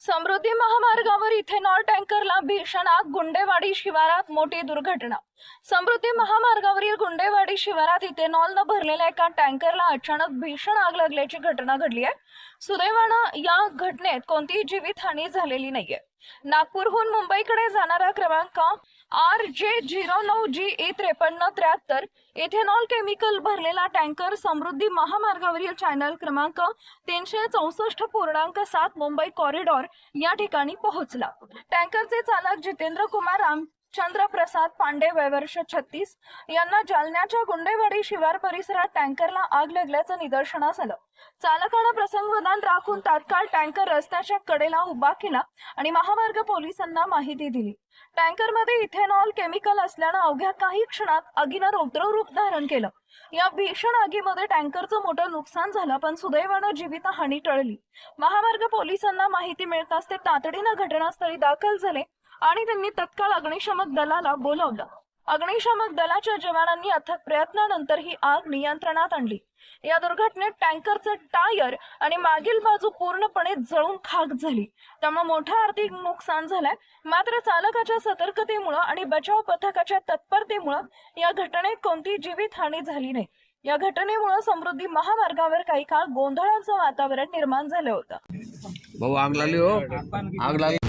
समृद्धी महामार्गावर इथेनॉल टँकरला भीषण आग गुंडेवाडी शिवारात मोठी दुर्घटना. समृद्धी महामार्गावरील गुंडेवाडी शिवारात इथेनॉलनं भरलेल्या एका टँकरला अचानक भीषण आग लागल्याची घटना घडली आहे. सुदैवानं या घटनेत कोणतीही जीवितहानी झालेली नाहीये. नागपूरहून मुंबईकडे जाणारा क्रमांक आर जे झिरो नऊ जी ए त्रेपन्न त्र्याहत्तर इथेनॉल केमिकल भरलेला टँकर समृद्धी महामार्गावरील चॅनल क्रमांक तीनशे चौसष्ट पूर्णांक सात मुंबई कॉरिडॉर या ठिकाणी पोहोचला. टँकरचे चालक जितेंद्र कुमार चंद्रप्रसाद पांडे वयवर्ष छत्तीस यांना जालन्याच्या गुंडेवाडी शिवार परिसरात टँकरला आग लागल्याचं निदर्शनास आलं. चालकानं प्रसंगवधान राखून तात्काळ टँकर रस्त्याच्या कडेला उभा केला आणि महामार्ग पोलिसांना माहिती दिली. टँकरमध्ये इथेनॉल केमिकल असल्यानं अवघ्या काही क्षणात आगीनं रौद्र रूप धारण केलं. या भीषण आगीमध्ये टँकरचं मोठं नुकसान झालं पण सुदैवानं जीवितहानी टळली. महामार्ग पोलिसांना माहिती मिळताच ते तातडीनं घटनास्थळी दाखल झाले आणि त्यांनी तत्काळ अग्निशमक दलाला बोलावलं. अग्निशमक दलाच्या जवानांनी अथक प्रयत्नानंतर ही आग नियंत्रणात आणली. या दुर्घटनेत टँकरचं टायर आणि मागील बाजू पूर्णपणे जळून खाक झाली. त्यामुळे मोठं आर्थिक नुकसान झालंय. मात्र चालकाच्या सतर्कतेमुळं आणि बचाव पथकाच्या तत्परतेमुळं या घटनेत कोणती जीवितहानी झाली नाही. या घटनेमुळं समृद्धी महामार्गावर काही काळ गोंधळाचं वातावरण निर्माण झालं होतं. भाऊ आग लागली हो. आग लागली.